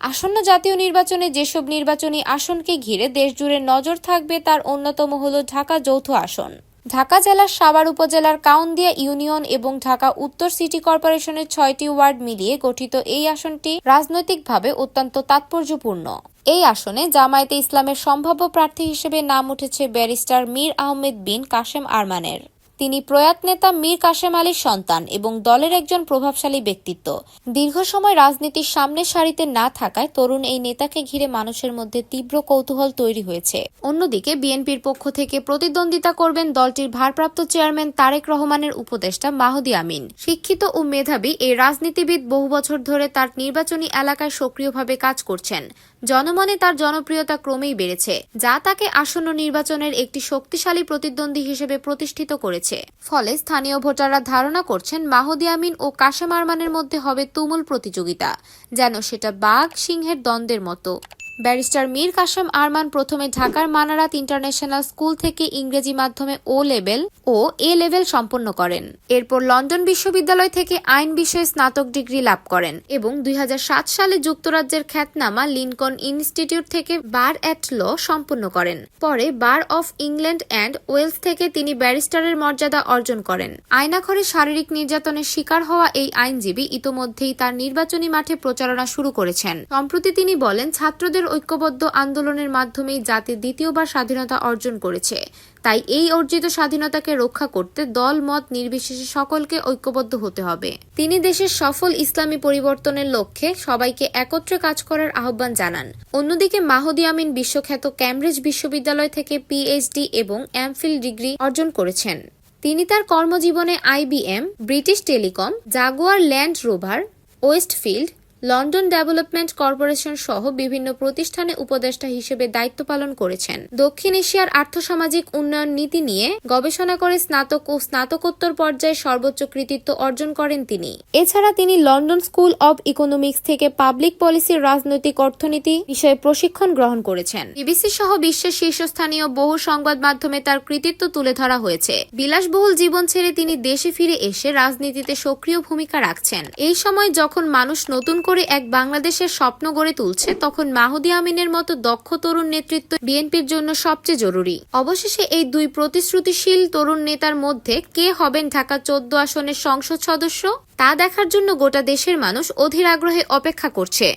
আসন্ন জাতীয় নির্বাচনে যেসব নির্বাচনী আসনকে ঘিরে দেশজুড়ে নজর থাকবে, তার অন্যতম হল ঢাকা যৌথ আসন। ঢাকা জেলার সাভার উপজেলার কাউন্দিয়া ইউনিয়ন এবং ঢাকা উত্তর সিটি কর্পোরেশনের ছয়টি ওয়ার্ড মিলিয়ে গঠিত এই আসনটি রাজনৈতিকভাবে অত্যন্ত তাৎপর্যপূর্ণ। এই আসনে জামায়াতে ইসলামের সম্ভাব্য প্রার্থী হিসেবে নাম উঠেছে ব্যারিস্টার মীর আহমেদ বিন কাশেম আরমানের। তিনি প্রয়াত নেতা মীর কাশেম আলীর সন্তান এবং দলের একজন প্রভাবশালী ব্যক্তিত্ব। দীর্ঘ সময় রাজনীতির সামনের সারিতে না থাকায় তরুণ এই নেতাকে ঘিরে মানুষের মধ্যে তীব্র কৌতূহল তৈরি হয়েছে। অন্যদিকে বিএনপির পক্ষ থেকে প্রতিদ্বন্দ্বিতা করবেন দলটির ভারপ্রাপ্ত চেয়ারম্যান তারেক রহমানের উপদেষ্টা মাহদি আমিন। শিক্ষিত ও মেধাবী, এই রাজনীতিবিদ বহু বছর ধরে তার নির্বাচনী এলাকায় সক্রিয়ভাবে কাজ করছেন। জনমনে তার জনপ্রিয়তা ক্রমেই বেড়েছে, যা তাকে আসন্ন নির্বাচনের একটি শক্তিশালী প্রতিদ্বন্দ্বী হিসেবে প্রতিষ্ঠিত করেছে। ফলে স্থানীয় ভোটাররা ধারণা করছেন মাহদি আমিন ও কাশেম আরমানের মধ্যে হবে তুমুল প্রতিযোগিতা, যেন সেটা বাঘ সিংহের দ্বন্দ্বের মতো। ব্যারিস্টার মীর কাশেম আরমান প্রথমে ঢাকার মানারাত ইন্টারন্যাশনাল স্কুল থেকে ইংরেজি মাধ্যমে ও লেভেল ও এ লেভেল সম্পন্ন করেন। এরপর লন্ডন বিশ্ববিদ্যালয় থেকে আইন বিষয়ে স্নাতক ডিগ্রি লাভ করেন এবং দুই হাজার সাত সালে যুক্তরাজ্যের খ্যাতনামা লিনকন ইনস্টিটিউট থেকে বার অ্যাট ল সম্পন্ন করেন। পরে Bar of England and Wales থেকে তিনি ব্যারিস্টারের মর্যাদা অর্জন করেন। আয়নাঘরে শারীরিক নির্যাতনের শিকার হওয়া এই আইনজীবী ইতোমধ্যেই তার নির্বাচনী মাঠে প্রচারণা শুরু করেছেন। সম্প্রতি তিনি বলেন, ছাত্রদের ঐক্যবদ্ধ আন্দোলনের মাধ্যমেই জাতি দ্বিতীয়বার স্বাধীনতা অর্জন করেছে। তাই এই অর্জিত স্বাধীনতাকে রক্ষা করতে দল, মত নির্বিশেষে সকলকে ঐক্যবদ্ধ হতে হবে। তিনি দেশের সফল ইসলামী পরিবর্তনের লক্ষ্যে সবাইকে একত্রে কাজ করার আহ্বান জানান। অন্যদিকে মাহদি আমিন বিশ্বখ্যাত ক্যামব্রিজ বিশ্ববিদ্যালয় থেকে পিএইচডি এবং এমফিল ডিগ্রি অর্জন করেছেন। তিনি তার কর্মজীবনে IBM, British Telecom, Jaguar Land Rover, Westfield London Development Corporation সহ বিভিন্ন প্রতিষ্ঠানে উপদেষ্টা হিসেবে দায়িত্ব পালন করেছেন। দক্ষিণ এশিয়ার আর্থসামাজিক উন্নয়ন নীতি নিয়ে গবেষণা করে স্নাতক ও স্নাতকোত্তর পর্যায়ে সর্বোচ্চ কৃতিত্ব অর্জন করেন তিনি। এছাড়া তিনি লন্ডন স্কুল অব ইকোনমিক্স থেকে পাবলিক পলিসির রাজনৈতিক অর্থনীতি বিষয়ে প্রশিক্ষণ গ্রহণ করেছেন। বিবিসি সহ বিশ্বের শীর্ষস্থানীয় বহু সংবাদ মাধ্যমে তার কৃতিত্ব তুলে ধরা হয়েছে। বিলাসবহুল জীবন ছেড়ে তিনি দেশে ফিরে এসে রাজনীতিতে সক্রিয় ভূমিকা রাখছেন। এই সময় যখন মানুষ নতুন করে এক বাংলাদেশের স্বপ্ন গড়ে তুলছে, তখন মাহুদি আমিনের মতো দক্ষ তরুণ নেতৃত্ব বিএনপির জন্য সবচেয়ে জরুরি। অবশেষে এই দুই প্রতিশ্রুতিশীল তরুণ নেতার মধ্যে কে হবেন ঢাকা চোদ্দ আসনের সংসদ সদস্য? তা দেখার জন্য গোটা দেশের মানুষ অধীর আগ্রহে অপেক্ষা করছে।